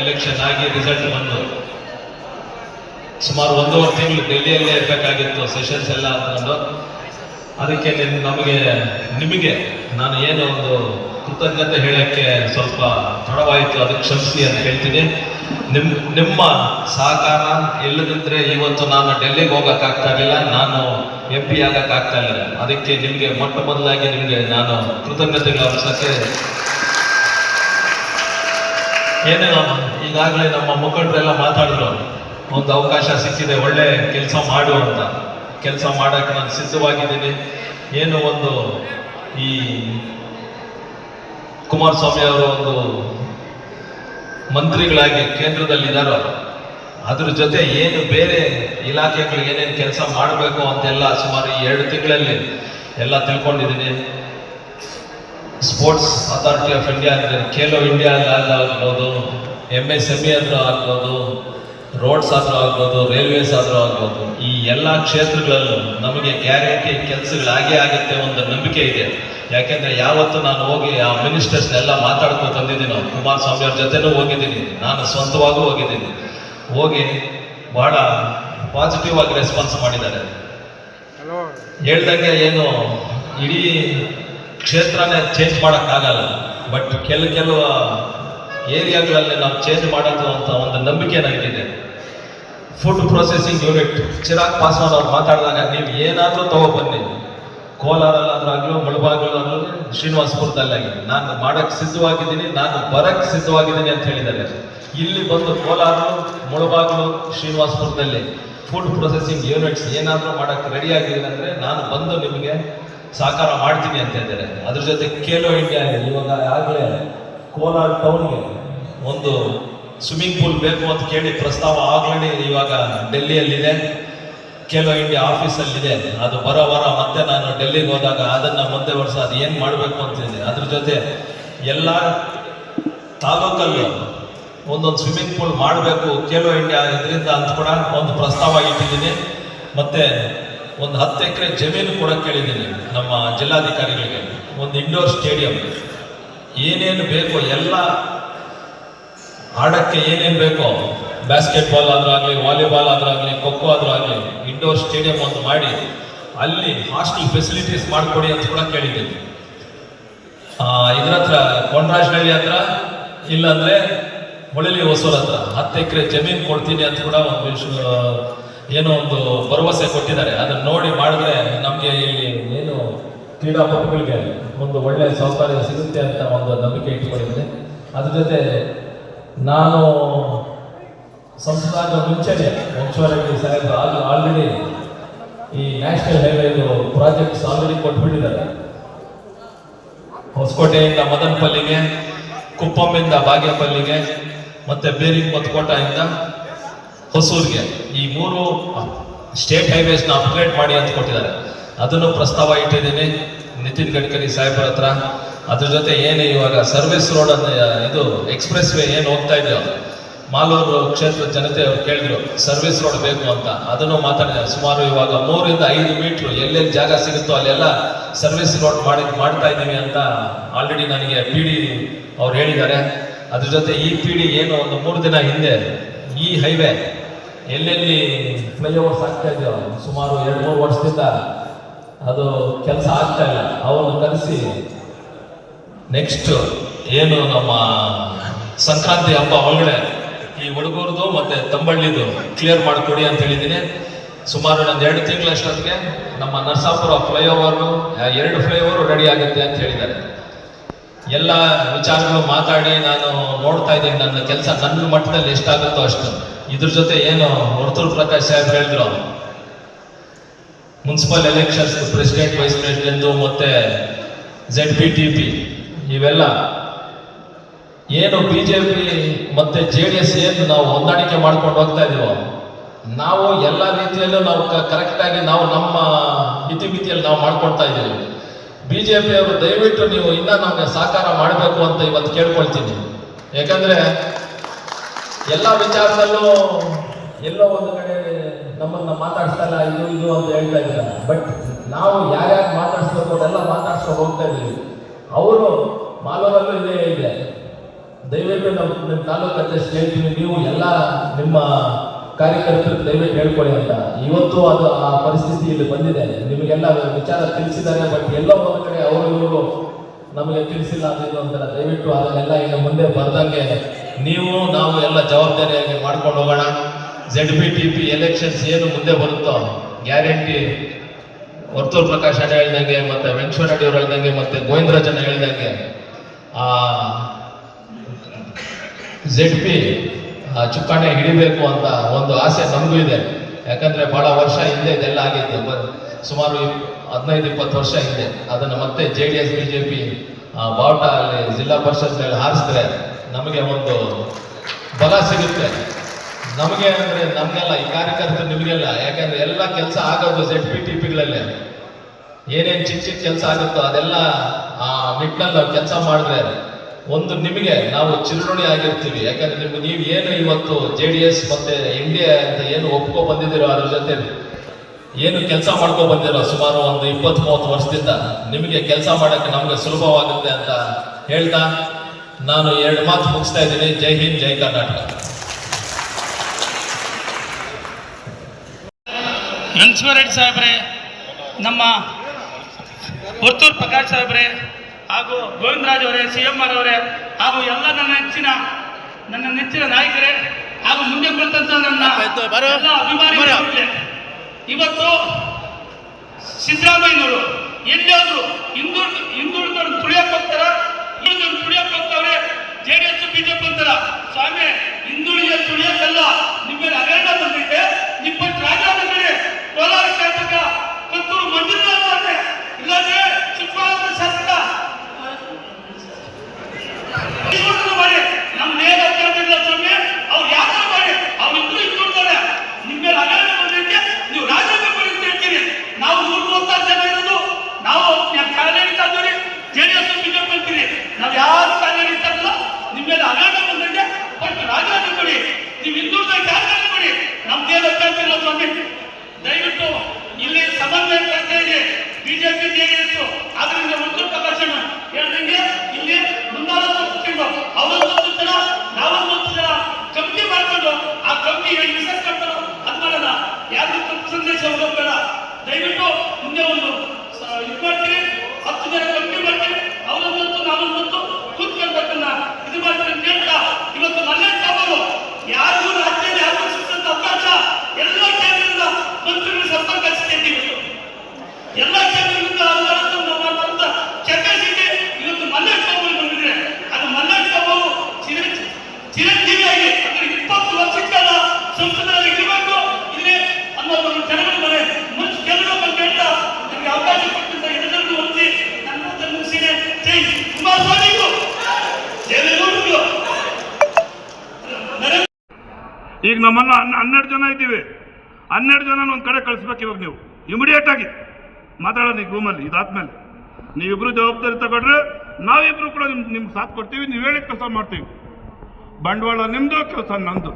Election ಆಗಿ result ಬಂದು ಸುಮಾರು ಒಂದೂವರೆ ತಿಂಗಳು ಡೆಲ್ಲಿಯಲ್ಲೇ ಇರಬೇಕಾಗಿತ್ತು ಸೆಷನ್ಸ್ ಎಲ್ಲ ಅಂದ್ಕೊಂಡು ಅದಕ್ಕೆ ನಿಮ್, ನಮಗೆ, ನಿಮಗೆ ನಾನು ಏನು ಒಂದು ಕೃತಜ್ಞತೆ ಹೇಳಕ್ಕೆ ಸ್ವಲ್ಪ ತಡವಾಯಿತು, ಅದಕ್ಕೆ ಕ್ಷಮಿಸಿ ಅಂತ ಹೇಳ್ತೀನಿ. ನಿಮ್, ನಿಮ್ಮ ಸಹಕಾರ ಇಲ್ಲದಿದ್ರೆ ಇವತ್ತು ನಾನು ಡೆಲ್ಲಿಗೆ ಹೋಗೋಕ್ಕಾಗ್ತಾ ಇರಲಿಲ್ಲ, ನಾನು ಎಂ ಪಿ ಆಗಕ್ಕಾಗ್ತಾ ಇರಲಿಲ್ಲ. ಅದಕ್ಕೆ ನಿಮಗೆ ಮೊಟ್ಟ ಮೊದಲಾಗಿ ನಿಮಗೆ ನಾನು ಕೃತಜ್ಞತೆಗಳು ಅರ್ಸಕ್ಕೆ ಏನೇ ಈಗಾಗಲೇ ನಮ್ಮ ಮುಖಂಡರೆಲ್ಲ ಮಾತಾಡಿದ್ರು ಒಂದು ಅವಕಾಶ ಸಿಕ್ಕಿದೆ, ಒಳ್ಳೆ ಕೆಲಸ ಮಾಡು ಅಂತ. ಕೆಲಸ ಮಾಡೋಕ್ಕೆ ನಾನು ಸಿದ್ಧವಾಗಿದ್ದೀನಿ. ಏನು ಒಂದು ಈ ಕುಮಾರಸ್ವಾಮಿ ಅವರು ಒಂದು ಮಂತ್ರಿಗಳಾಗಿ ಕೇಂದ್ರದಲ್ಲಿ ಇದ್ದಾರೋ ಅದ್ರ ಜೊತೆ ಏನು ಬೇರೆ ಇಲಾಖೆಗಳು ಏನೇನು ಕೆಲಸ ಮಾಡಬೇಕು ಅಂತೆಲ್ಲ ಸುಮಾರು ಈ ಎರಡು ತಿಂಗಳಲ್ಲಿ ಎಲ್ಲ ತಿಳ್ಕೊಂಡಿದ್ದೀನಿ. ಸ್ಪೋರ್ಟ್ಸ್ ಅಥಾರಿಟಿ ಆಫ್ ಇಂಡಿಯಾ ಅಂದರೆ ಖೇಲೋ ಇಂಡಿಯಾ ಆಗ್ಬೋದು ಎಂ ಎಸ್ ಎಂ ಇ ಆದರೂ ಆಗ್ಬೋದು ರೋಡ್ಸ್ ಆದರೂ ಆಗ್ಬೋದು ರೈಲ್ವೇಸ್ ಆದರೂ ಆಗ್ಬೋದು ಈ ಎಲ್ಲ ಕ್ಷೇತ್ರಗಳಲ್ಲೂ ನಮಗೆ ಗ್ಯಾರಂಟಿ ಕೆಲಸಗಳಾಗೇ ಆಗುತ್ತೆ ಒಂದು ನಂಬಿಕೆ ಇದೆ. ಯಾಕೆಂದರೆ ಯಾವತ್ತು ನಾನು ಹೋಗಿ ಆ ಮಿನಿಸ್ಟರ್ಸ್ನೆಲ್ಲ ಮಾತಾಡ್ಕೊಂಡು ಬಂದಿದ್ದೀನಿ ಕುಮಾರಸ್ವಾಮಿ ಅವ್ರ ಜೊತೆನೂ ಹೋಗಿದ್ದೀನಿ ನಾನು ಸ್ವಂತವಾಗೂ ಹೋಗಿದ್ದೀನಿ. ಹೋಗಿ ಭಾಳ ಪಾಸಿಟಿವ್ ಆಗಿ ರೆಸ್ಪಾನ್ಸ್ ಮಾಡಿದ್ದಾರೆ. ಹೇಳ್ದಂಗೆ ಏನು ಇಡೀ ಕ್ಷೇತ್ರನೇ ಚೇಂಜ್ ಮಾಡೋಕ್ಕಾಗಲ್ಲ. ಬಟ್ ಕೆಲ ಕೆಲವು ಏರಿಯಾಗಳಲ್ಲಿ ನಾವು ಚೇಂಜ್ ಮಾಡೋದು ಅಂತ ಒಂದು ನಂಬಿಕೆ ನನಗಿದೆ. Food processing unit Chirag Paswan ಅವ್ರು ಮಾತಾಡಿದಾಗ ನೀವು ಏನಾದರೂ ತಗೊಬನ್ನಿ. ಕೋಲಾರಲ್ಲಾದ್ರಾಗಲೂ ಮುಳಬಾಗ್ಲಾಗಲೂ ಶ್ರೀನಿವಾಸಪುರದಲ್ಲಾಗಿ. ನಾನು ಮಾಡೋಕ್ಕೆ ಸಿದ್ಧವಾಗಿದ್ದೀನಿ, ನಾನು ಬರಕ್ಕೆ ಸಿದ್ಧವಾಗಿದ್ದೀನಿ ಅಂತ ಹೇಳಿದ್ದಾರೆ. ಇಲ್ಲಿ ಬಂದು ಕೋಲಾರ ಮುಳಬಾಗ್ಲು ಶ್ರೀನಿವಾಸಪುರದಲ್ಲಿ ಫುಡ್ ಪ್ರೊಸೆಸಿಂಗ್ ಯೂನಿಟ್ಸ್ ಏನಾದರೂ ಮಾಡೋಕ್ಕೆ ರೆಡಿ ಆಗಿದ್ದೀನಿ ಅಂದರೆ ನಾನು ಬಂದು ನಿಮಗೆ ಸಹಕಾರ ಮಾಡ್ತೀನಿ ಅಂತ ಹೇಳಿದ್ದಾರೆ ಅದ್ರ ಜೊತೆ ಖೇಲೋ ಇಂಡಿಯಾ ಇವಾಗ ಆಗಲೇ ಕೋಲಾರ ಟೌನ್ಗೆ ಒಂದು ಸ್ವಿಮ್ಮಿಂಗ್ ಪೂಲ್ ಬೇಕು ಅಂತ ಕೇಳಿ ಪ್ರಸ್ತಾವ ಆಗ್ಲೇ ಇವಾಗ ಡೆಲ್ಲಿಯಲ್ಲಿದೆ. ಖೇಲೋ ಇಂಡಿಯಾ ಆಫೀಸಲ್ಲಿದೆ ಅದು ಬರೋ ವಾರ ಮತ್ತೆ ನಾನು ಡೆಲ್ಲಿಗೆ ಹೋದಾಗ ಅದನ್ನ ಮುಂದೆ ವರ್ಷ ಅದು ಏನು ಮಾಡಬೇಕು ಅಂತಿದೆ ಅದ್ರ ಜೊತೆ ಎಲ್ಲ ತಾಲೂಕಲ್ಲಿ ಒಂದೊಂದು ಸ್ವಿಮ್ಮಿಂಗ್ ಪೂಲ್ ಮಾಡಬೇಕು ಖೇಲೋ ಇಂಡಿಯಾ ಇದರಿಂದ ಅಂತ ಕೂಡ ಒಂದು ಪ್ರಸ್ತಾವ ಇಟ್ಟಿದ್ದೀನಿ. ಮತ್ತೆ ಒಂದು ಹತ್ತು ಎಕರೆ ಜಮೀನು ಕೂಡ ಕೇಳಿದ್ದೀನಿ ನಮ್ಮ ಜಿಲ್ಲಾಧಿಕಾರಿಗಳಿಗೆ. ಒಂದು ಇಂಡೋರ್ ಸ್ಟೇಡಿಯಂ ಏನೇನು ಬೇಕೋ ಎಲ್ಲ ಆಡಕ್ಕೆ ಏನೇನು ಬೇಕೋ ಬ್ಯಾಸ್ಕೆಟ್ಬಾಲ್ ಆಗಲಿ ವಾಲಿಬಾಲ್ ಆದರೂ ಆಗಲಿ ಖೋಖೋ ಆದರೂ ಆಗಲಿ ಇಂಡೋರ್ ಸ್ಟೇಡಿಯಂ ಒಂದು ಮಾಡಿ, ಅಲ್ಲಿ ಹಾಸ್ಟೆಲ್ ಫೆಸಿಲಿಟೀಸ್ ಮಾಡಿಕೊಡಿ ಅಂತ ಕೂಡ ಕೇಳಿದ್ದೀನಿ. ಇದ್ರ ಹತ್ರ ಕೊಂಡ್ರಾಜನಹಳ್ಳಿ ಹತ್ರ, ಇಲ್ಲಾಂದರೆ ಹೊಳಲಿ ಹೊಸೂರ್ ಹತ್ರ. ಹತ್ತು ಎಕರೆ ಜಮೀನು ಕೊಡ್ತೀನಿ ಅಂತ ಕೂಡ ಒಂದು ಏನೋ ಒಂದು ಭರವಸೆ ಕೊಟ್ಟಿದ್ದಾರೆ. ಅದನ್ನು ನೋಡಿ ಮಾಡಿದ್ರೆ ನಮಗೆ ಇಲ್ಲಿ ಏನು ಕ್ರೀಡಾಪಟುಗಳಿಗೆ ಒಂದು ಒಳ್ಳೆಯ ಸೌಕರ್ಯ ಸಿಗುತ್ತೆ ಅಂತ ಒಂದು ನಂಬಿಕೆ ಇಟ್ಕೊಂಡಿದ್ದೀನಿ ಅದ್ರ ಜೊತೆ ನಾನು ಸಂಸದಾಗ ಮುಂಚೆನೆ ವೆಂಚೂರಲ್ಲಿ ಸಾಹೇಬ್ ಆಲ್ರೆಡಿ ಈ ನ್ಯಾಷನಲ್ ಹೈವೇದು ಪ್ರಾಜೆಕ್ಟ್ಸ್ ಆಲ್ರೆಡಿ ಕೊಟ್ಬಿಟ್ಟಿದ್ದಾರೆ ಹೊಸಕೋಟೆಯಿಂದ ಮದನಪಲ್ಲಿಗೆ, ಕುಪ್ಪಮ್ಮಿಂದ ಬಾಗೇಪಲ್ಲಿಗೆ, ಮತ್ತೆ ಬೇರಿಂಗ್ ಮತ್ಕೋಟದಿಂದ ಹೊಸೂರ್ಗೆ ಈ ಮೂರು ಸ್ಟೇಟ್ ಹೈವೇಸ್ನ ಅಪ್ಗ್ರೇಡ್ ಮಾಡಿ ಅಂತ ಕೊಟ್ಟಿದ್ದಾರೆ. ಅದನ್ನು ಪ್ರಸ್ತಾವ ಇಟ್ಟಿದ್ದೀನಿ. ನಿತಿನ್ ಗಡ್ಕರಿ ಸಾಹೇಬ್ರ ಹತ್ರ. ಅದ್ರ ಜೊತೆ ಏನು ಇವಾಗ ಸರ್ವಿಸ್ ರೋಡ್ ಇದು ಎಕ್ಸ್ಪ್ರೆಸ್ ವೇ ಏನು ಹೋಗ್ತಾ ಇದೆಯೋ, ಮಾಲೂರು ಕ್ಷೇತ್ರದ ಜನತೆ ಅವ್ರು ಕೇಳಿದ್ರು ಸರ್ವಿಸ್ ರೋಡ್ ಬೇಕು ಅಂತ. ಅದನ್ನು ಮಾತಾಡಿದ್ದಾರೆ. ಸುಮಾರು ಇವಾಗ ಮೂರಿಂದ ಐದು ಮೀಟ್ರ್ ಎಲ್ಲೆಲ್ಲಿ ಜಾಗ ಸಿಗುತ್ತೋ ಅಲ್ಲೆಲ್ಲ ಸರ್ವಿಸ್ ರೋಡ್ ಮಾಡಿ, ಮಾಡ್ತಾ ಇದ್ದೀವಿ ಅಂತ ಆಲ್ರೆಡಿ ನನಗೆ ಪಿ ಡಿ ಅವ್ರು ಹೇಳಿದ್ದಾರೆ. ಅದ್ರ ಜೊತೆ ಈ ಪಿ ಡಿ ಏನು ಒಂದು ಮೂರು ದಿನ ಹಿಂದೆ ಈ ಹೈವೇ ಎಲ್ಲೆಲ್ಲಿ ಫ್ಲೈಓವರ್ಸ್ ಆಗ್ತಾ ಇದೆಯೋ, ಸುಮಾರು ಎರಡು ಮೂರು ವರ್ಷದಿಂದ ಅದು ಕೆಲಸ ಆಗ್ತಾ ಇಲ್ಲ. ಅವನ್ನು ಕರೆಸಿ ನೆಕ್ಸ್ಟ್ ಏನು ನಮ್ಮ ಸಂಕ್ರಾಂತಿ ಹಬ್ಬ ಒಳಗಡೆ ಈ ಹುಡುಗರದು ಮತ್ತೆ ತಂಬಳ್ಳಿದು ಕ್ಲಿಯರ್ ಮಾಡಿಕೊಡಿ ಅಂತ ಹೇಳಿದ್ದೀನಿ. ಸುಮಾರು ಒಂದು ಎರಡು ತಿಂಗಳಷ್ಟೊತ್ತಿಗೆ ನಮ್ಮ ನರಸಾಪುರ ಫ್ಲೈಓವರ್ ಎರಡು ಫ್ಲೈಓವರ್ ರೆಡಿ ಆಗುತ್ತೆ ಅಂತ ಹೇಳಿದ್ದಾರೆ. ಎಲ್ಲ ವಿಚಾರಗಳು ಮಾತಾಡಿ ನಾನು ನೋಡ್ತಾ ಇದ್ದೀನಿ ನನ್ನ ಕೆಲಸ ನನ್ನ ಮಟ್ಟದಲ್ಲಿ ಎಷ್ಟಾಗುತ್ತೋ ಅಷ್ಟು. ಇದ್ರ ಜೊತೆ ಏನು ವರ್ತೂರ್ ಪ್ರಕಾಶ್ ಸಾಹೇಬ್ ಹೇಳಿದ್ರು municipal elections president vice president ಮತ್ತೆ ಜೆಡ್ ಪಿ ಟಿ ಪಿ ಇವೆಲ್ಲ ಏನು ಬಿಜೆಪಿ ಮತ್ತೆ ಜೆ ಡಿ ಎಸ್ ಏನು ನಾವು ಹೊಂದಾಣಿಕೆ ಮಾಡ್ಕೊಂಡು ಹೋಗ್ತಾ ಇದೀವೋ? ನಾವು ಎಲ್ಲ ರೀತಿಯಲ್ಲೂ ನಾವು ಕರೆಕ್ಟ್ ಆಗಿ ನಾವು ನಮ್ಮ ಇತಿಮಿತಿಯಲ್ಲಿ ನಾವು ಮಾಡ್ಕೊಳ್ತಾ ಇದ್ದೀವಿ ಬಿಜೆಪಿ ಅವರು ದಯವಿಟ್ಟು ನೀವು ಇನ್ನ ನಮಗೆ ಸಹಕಾರ ಮಾಡಬೇಕು ಅಂತ ಇವತ್ತು ಕೇಳ್ಕೊಳ್ತೀನಿ. ಯಾಕಂದ್ರೆ ಎಲ್ಲ ವಿಚಾರದಲ್ಲೂ ಎಲ್ಲೋ ಒಂದು ಕಡೆ ನಮ್ಮನ್ನ ಮಾತಾಡ್ಸಲ್ಲ ಇದು ಇದು ಅಂತ ಹೇಳ್ತಾ ಇದ್ದಾರೆ. ಬಟ್ ನಾವು ಯಾರ್ಯಾರು ಮಾತಾಡ್ಸ್ಬೇಕು ಅದೆಲ್ಲ ಮಾತಾಡ್ಸ್ಕೊಂಡು ಹೋಗ್ತಾ ಇದ್ದೀವಿ. ಅವರು ಮಾಲೂರಲ್ಲೂ ಇದೇ ಇದೆ. ದಯವಿಟ್ಟು ನಮ್ಮ ನಿಮ್ಮ ತಾಲೂಕು ಅಧ್ಯಕ್ಷ ಹೇಳ್ತೀನಿ, ನೀವು ಎಲ್ಲ ನಿಮ್ಮ ಕಾರ್ಯಕರ್ತರು ದಯವಿಟ್ಟು ಹೇಳ್ಕೊಳ್ಳಿ ಅಂತ. ಇವತ್ತು ಅದು ಆ ಪರಿಸ್ಥಿತಿ ಇಲ್ಲಿ ಬಂದಿದೆ. ನಿಮಗೆಲ್ಲ ವಿಚಾರ ತಿಳಿಸಿದ್ದಾರೆ ಬಟ್ ಎಲ್ಲೋ ಒಂದು ಕಡೆ ಅವರು ಇವರು ನಮಗೆ ತಿಳಿಸಿಲ್ಲ ಅಂತ ಅಂತಾರೆ. ದಯವಿಟ್ಟು ಅದನ್ನೆಲ್ಲ ಈಗ ಮುಂದೆ ಬರ್ದಂಗೆ ನೀವು, ನಾವು ಎಲ್ಲ ಜವಾಬ್ದಾರಿಯಾಗಿ ಮಾಡ್ಕೊಂಡು ಹೋಗೋಣ. Z P T P elections ಏನು ಮುಂದೆ ಬರುತ್ತೋ ಗ್ಯಾರಂಟಿ ವರ್ತೂರ್ ಪ್ರಕಾಶ್ ಅಣ್ಣ ಹೇಳ್ದಂಗೆ, ಮತ್ತೆ ವೆಂಕಟೇಶ್ವರ ರೆಡ್ಡಿ ಅವ್ರು ಹೇಳ್ದಂಗೆ, ಮತ್ತೆ ಗೋವಿಂದರಾಜನ ಹೇಳ್ದಂಗೆ, ಆ ಜೆಡ್ ಪಿ ಚುಕ್ಕಾಣೆ ಹಿಡಿಬೇಕು ಅಂತ ಒಂದು ಆಸೆ ನಮಗೂ ಇದೆ. ಯಾಕಂದ್ರೆ ಬಹಳ ವರ್ಷ ಹಿಂದೆ ಇದೆಲ್ಲ ಆಗಿತ್ತು ಸುಮಾರು ಹದಿನೈದು, ಇಪ್ಪತ್ತು ವರ್ಷ ಹಿಂದೆ. ಅದನ್ನು ಮತ್ತೆ J D S B J P ಬಾವುಟ ಅಲ್ಲಿ ಜಿಲ್ಲಾ ಪರಿಷತ್ ಹಾರಿಸಿದ್ರೆ ನಮಗೆ ಒಂದು ಬಲ ಸಿಗುತ್ತೆ. ನಮಗೆ ಅಂದ್ರೆ ನಮಗೆಲ್ಲ ಈ ಕಾರ್ಯಕರ್ತರು ನಿಮಗೆಲ್ಲ, ಯಾಕಂದ್ರೆ ಎಲ್ಲ ಕೆಲಸ ಆಗೋದು ಜೆಡ್ ಪಿ ಟಿ ಪಿಗಳಲ್ಲಿ ಏನೇನು ಚಿಕ್ಕ ಚಿಕ್ಕ ಕೆಲಸ ಆಗುತ್ತೋ ಅದೆಲ್ಲ ಆ ನಿಟ್ಟಿನಲ್ಲಿ ನಾವು ಕೆಲಸ ಮಾಡಿದ್ರೆ ಒಂದು ನಿಮಗೆ ನಾವು ಚಿರುಣಿ ಆಗಿರ್ತೀವಿ. ಯಾಕಂದ್ರೆ ನಿಮ್ಗೆ ನೀವು ಏನು ಇವತ್ತು ಜೆ ಡಿ ಎಸ್ ಮತ್ತೆ ಎನ್ ಡಿ ಎ ಅಂತ ಏನು ಒಪ್ಕೊ ಬಂದಿದ್ದೀರೋ ಅದ್ರ ಜೊತೆ ಏನು ಕೆಲಸ ಮಾಡ್ಕೊ ಬಂದಿರೋ ಸುಮಾರು ಒಂದು ಇಪ್ಪತ್ತು ಮೂವತ್ತು ವರ್ಷದಿಂದ ನಿಮಗೆ ಕೆಲಸ ಮಾಡಕ್ಕೆ ನಮಗೆ ಸುಲಭವಾಗುತ್ತೆ ಅಂತ ಹೇಳ್ತಾ ನಾನು ಎರಡು ಮಾತು ಮುಗಿಸ್ತಾ ಇದ್ದೀನಿ. ಜೈ ಹಿಂದ್ ಜೈ ಕರ್ನಾಟಕ. ರೆಡ್ಡಿ ಸಾಹೇಬ್ರೆ ನಮ್ಮ ಹೊತ್ತೂರು ಪ್ರಕಾಶ್ ಸಾಹೇಬ್ರೆ ಹಾಗೂ ಗೋವಿಂದರಾಜ್ ಅವರೇ ಸಿ ಎಂ ಆರ್ ಅವರೇ ಹಾಗೂ ಎಲ್ಲ ನನ್ನ ನೆಚ್ಚಿನ ನನ್ನ ನೆಚ್ಚಿನ ನಾಯಕರೇ ಹಾಗೂ ಮುಂದೆ ಬರ್ತಂತ ನನ್ನ ಎಲ್ಲ ಅಭಿಮಾನಿಗಳೇ ಇವತ್ತು ಸಿದ್ದರಾಮಯ್ಯನವರು ಎಲ್ಲಿಯಾದರೂ ಹಿಂದುಳಿದ ಹಿಂದುಳಿದವ್ರನ್ನ ತುಳಿಯಕ್ಕೆ ಹೋಗ್ತಾರ ಹಿಂದುಳಿದವ್ರನ್ನ ತುಳಿಯಕ್ಕೆ ಹೋಗ್ತಾವ್ರೆ ಜೆ ಡಿ ಎಸ್ ಬಿಜೆಪಿ ಅಂತಾರ ಸ್ವಾಮಿ ಹಿಂದುಳಿದ ತುಳಿಯಕ್ಕಲ್ಲ ನಿಮ್ಮಲ್ಲಿ ಹಗರಣ ಬಂದಿದೆ ನಿಪ್ಪಟ್ಟು ರಾಜಾನಗರಿ ಕೋಲಾರ ಶಾಸಕ ಪುತ್ತೂರು ಮಂಜುನಾಥ್ ಅವ್ರೆ ಇಲ್ಲಾಂದ್ರೆ ಚಿಕ್ಕಬಳ್ಳಾಪುರ ಶಾಸಕ ಇವ್ರನ್ನ ಮಾಡಿ ನಮ್ಮ ನೇರ ಅಭ್ಯರ್ಥಿಗಳ ಸ್ವಾಮಿ ಅವ್ರು ಯಾಕೆ ಮಾಡಿ ಅವ್ರು ಇದ್ರು ಇಟ್ಕೊಳ್ತಾರೆ ನಿಮ್ಮ ಮೇಲೆ ಹಗರಣ ಬಂದಿದ್ದೆ ನೀವು ರಾಜೀನಾಮೆ ಕೊಡಿ ಅಂತ ಹೇಳ್ತೀರಿ ನಾವು ನೂರ ಮೂವತ್ತಾರು ಜನ ಇರೋದು ನಾವು ಕಾರ್ಯನಿರ್ತಾ ಇದ್ದೀವಿ ಜೆ ಡಿ ಎಸ್ ಬಿಜೆಪಿ ಅಂತೀರಿ ನಾವು ಯಾರು ಕಾರ್ಯನಿರ್ತಾ ಇಲ್ಲ ನಿಮ್ಮ ಮೇಲೆ ಹಗರಣ ಬಂದಿದ್ದೆ ಬಟ್ ರಾಜೀನಾಮೆ ಕೊಡಿ ನೀವು ಹಿಂದುಳಿದ ಕಾರ್ಯಕ್ರಮ ಕೊಡಿ ನಮ್ದೇನು ದಯವಿಟ್ಟು ಇಲ್ಲಿ ಸಮನ್ವಯ ಬಿಜೆಪಿ ಜೆಡಿಎಸ್ ಆದ್ರಿಂದ ಒಂದು ಪ್ರದರ್ಶನ ಹೇಳ್ದಂಗೆ ಇಲ್ಲಿ ಮುಂದಾಳತ್ತು ಕುಟುಂಬ ಅವರೊಂದು ಜನ ನಾವೊಂದು ಜನ ಕಮಿಟಿ ಮಾಡ್ಕೊಂಡು ಆ ಕಮಿಟಿ ಹೇಗೆ ರಿಸರ್ಚ್ ಮಾಡ್ತಾರೋ ಅದ್ ಮಾಡೋಣ ಯಾರು ತಪ್ಪು ಸಂದೇಶ ಹೋಗೋಬೇಡ ದಯವಿಟ್ಟು ಮುಂದೆ ಒಂದು ಸ- ಇದು ಮಾಡ್ತೀವಿ ಹತ್ತು ಜನ ಕಮಿಟಿ ಮಾಡ್ತೀವಿ ಅವರೊಂದಂತೂ ನಾವೊಂದಂತೂ ಕೂತ್ಕೊಳ್ಬೇಕನ್ನ ಇದು ಮಾಡ್ತಾರೆ ಅಂತ ಹೇಳ್ತಾ ಇವತ್ತು ಮಲ್ಲೇಶ್ ಅವರು ಯಾರಿಗೂ ರಾಜ್ಯದಲ್ಲಿ ಯಾರಿಗೂ ಸಿಕ್ಕಂತ ಅವಕಾಶ ಎಲ್ಲ ಕೇಂದ್ರದಿಂದ ಮಂತ್ರಿಗಳು ಸಂಪರ್ಕ ಹಚ್ಚಿದ್ದೇವೆ ಇವತ್ತು ಎಲ್ಲ ಕ್ಷೇತ್ರದಿಂದ ಅಲ್ಲರದ್ದು ನಮ್ಮ ಬಂದ ಕೆಪಾಸಿಟಿ ಇವತ್ತು ಮಲ್ಲೇಶ್ ಬಾಬು ಬಂದಿದೆ ಅದು ಮಲ್ಲೇಶ್ ಬಾಬು ಚಿರ ಚಿರಂಜೀವಿಯಾಗಿ ಅಂದ್ರೆ ಇಪ್ಪತ್ತು ವರ್ಷ ಕಾಲ ಸಂಸದರಲ್ಲಿ ಇರಬೇಕು ಇಲ್ಲಿ ಅನ್ನೋ ಒಂದು ಜನಗಳ ಮನೆ ಮುಂಚೆ ಗೆಲ್ಲಬೇಕು ಅಂತ ಹೇಳ್ತಾ ನನಗೆ ಅವಕಾಶ ಕೊಟ್ಟಿದ್ದ ಎಲ್ಲರಿಗೂ ಹೊಂದಿ ನನ್ನ ಮಾತನ್ನು ಮುಗಿಸಿದೆ ಜೈ ಕುಮಾರಸ್ವಾಮಿಗೂ ದೇವೇಗೌಡರಿಗೂ ನರೇಂದ್ರ ಈಗ ನಮ್ಮನ್ನು ಹನ್ನ ಹನ್ನೆರಡು ಜನ ಇದ್ದೀವಿ. ಹನ್ನೆರಡು ಜನ ಒಂದು ಕಡೆ ಕಳಿಸ್ಬೇಕು ಇವಾಗ ನೀವು. ಇಮಿಡಿಯೇಟ್ ಆಗಿ. ಮಾತಾಡೋಣ ಈಗ ರೂಮಲ್ಲಿ ಇದಾದ್ಮೇಲೆ. ನೀವಿಬ್ರು ಜವಾಬ್ದಾರಿ ತಗೊಂಡ್ರೆ ನಾವಿಬ್ರು ಕೂಡ ನಿಮ್ ನಿಮ್ಗೆ ಸಾಥ್ ಕೊಡ್ತೀವಿ, ನೀವು ಹೇಳಿದ ಕೆಲಸ ಮಾಡ್ತೀವಿ. ಬಂಡವಾಳ ನಿಮ್ಮದು ಕೆಲಸ ನಂದು.